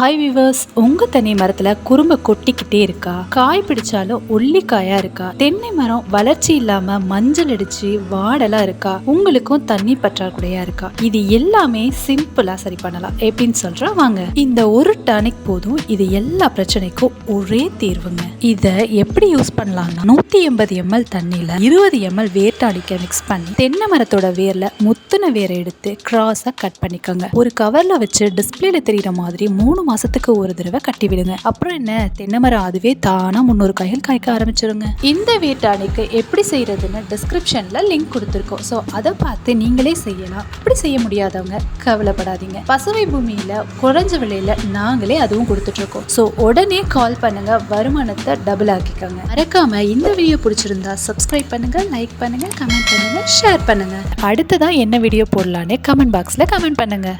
Hi viewers உங்க தென்னை மரத்துல குறும்ப கொட்டிக்கிட்டே இருக்கா? காய் பிடிச்சாலும் ஒல்லி காயா இருக்கா? தென்னை மரம் வளர்ச்சி இல்லாம மஞ்சள் அடிச்சு வாடலா இருக்கா? உங்களுக்கும் தண்ணி பற்றாக்குறையா இருக்கா? இது எல்லாமே சிம்பிளா சரி பண்ணலாம். எப்படின்னு சொல்ற வாங்க. இந்த ஒரு டானிக் போதும் இது எல்லா பிரச்சனைக்கும் ஒரே தீர்வுங்க. இத எப்படி யூஸ் பண்ணலாம்னா நூத்தி எண்பது எம்எல் தண்ணியில இருபது எம்எல் வேர் டானிக்கை மிக்ஸ் பண்ணி தென்னை மரத்தோட வேர்ல முத்துன வேரை எடுத்து கிராஸா கட் பண்ணிக்கோங்க. ஒரு கவர்ல வச்சு டிஸ்பிளேல தெரியுற மாதிரி மூணு மாசத்துக்கு ஒரு தடவை கட்டி விடுங்க அப்புறம் என்ன? தென்னை மரம் அதுவே தானா முன்னூறு காய்கள் காய்க்க ஆரம்பிச்சிருங்க. இந்த வீட்டாணிக்கு எப்படி செய்யறதுன்னு டிஸ்கிரிப்ஷன்ல லிங்க் கொடுத்துருக்கோம். ஸோ அதை பார்த்து நீங்களே செய்யலாம். அப்படி செய்ய முடியாதவங்க கவலைப்படாதீங்க. பசுமை பூமியில குறைஞ்ச விலையில நாங்களே அதுவும் கொடுத்துட்டு இருக்கோம் ஸோ உடனே கால் பண்ணுங்க. வருமானத்தை டபுள் ஆக்கிக்கோங்க. மறக்காம இந்த வீடியோ பிடிச்சிருந்தா சப்ஸ்கிரைப் பண்ணுங்க லைக் பண்ணுங்க கமெண்ட் பண்ணுங்க ஷேர் பண்ணுங்க. அடுத்ததான் என்ன வீடியோ போடலான்னு கமெண்ட் பாக்ஸில் கமெண்ட் பண்ணுங்க.